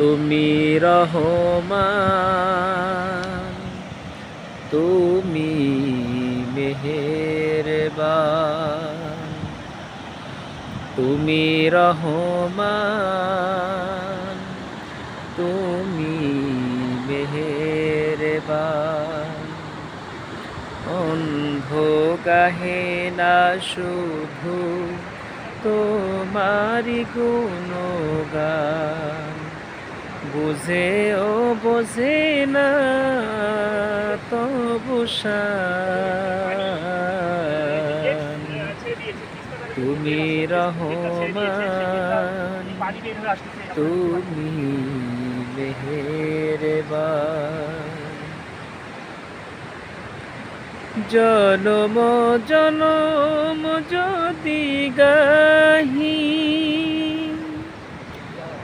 তুমি রহমান তুমি মেহেরবান। তুমি রহমান তুমি মেহেরবান। অন্ধ গাহে না শুধু তোমারি গুণগান। বুঝে ও বোঝে না তবু শান। তুমি রহমান তুমি মেহেরবান জনম জনম যদি গাহি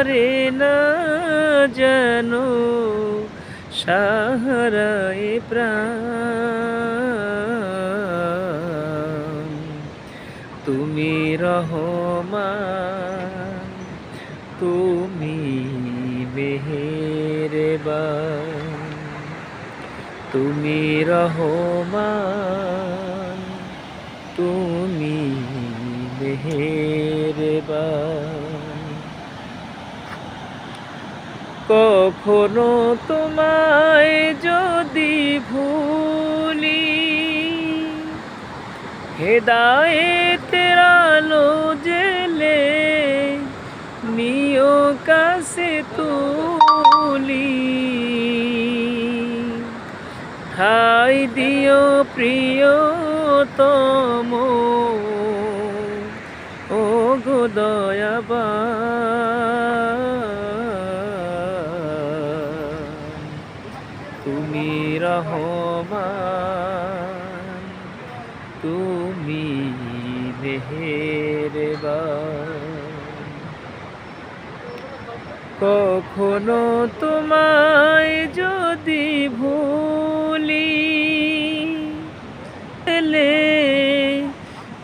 ভরে না যেন সাহারায় প্রাণ। তুমি রহমান তুমি মেহেরবান। তুমি রহমান তুমি মেহেরবান। কখনো তোমায় যদি ভুলি, হেদায়েতের আলো জেলে নিও কাছে তুলি। ঠাই দিও প্রিয়তম ও গো দয়াবান। তুমি রহমান তুমি কখনো তোমায় যদি ভুলি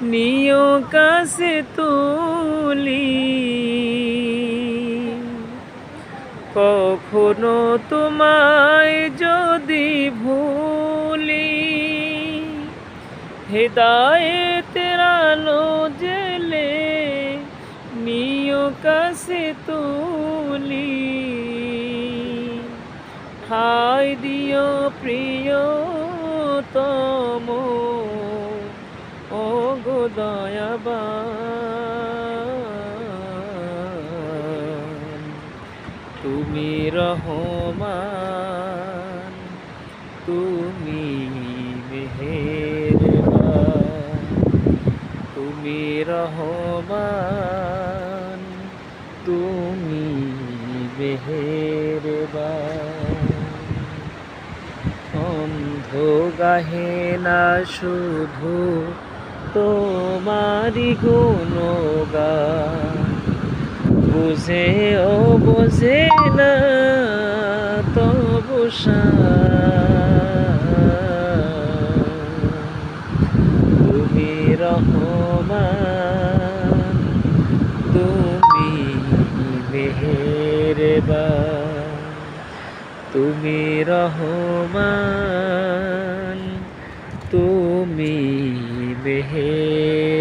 নিও কাছে তুলি। কখনো তোমায় যদি ভুলি, হেদায়েতের আলো জেলে নিও কাছে তুলি। ঠাই দিও প্রিয়তম ও গো দয়াবান। তুমি রহমান তুমি মেহেরবান। তুমি রহমান তুমি মেহেরবান। অন্ধ গাহে না শুধু তোমারি গুণগান বুঝে ও বোঝে না তবু। তুমি রহমান তুমি মেহেরবান তুমি রহমান তুমি মেহেরবান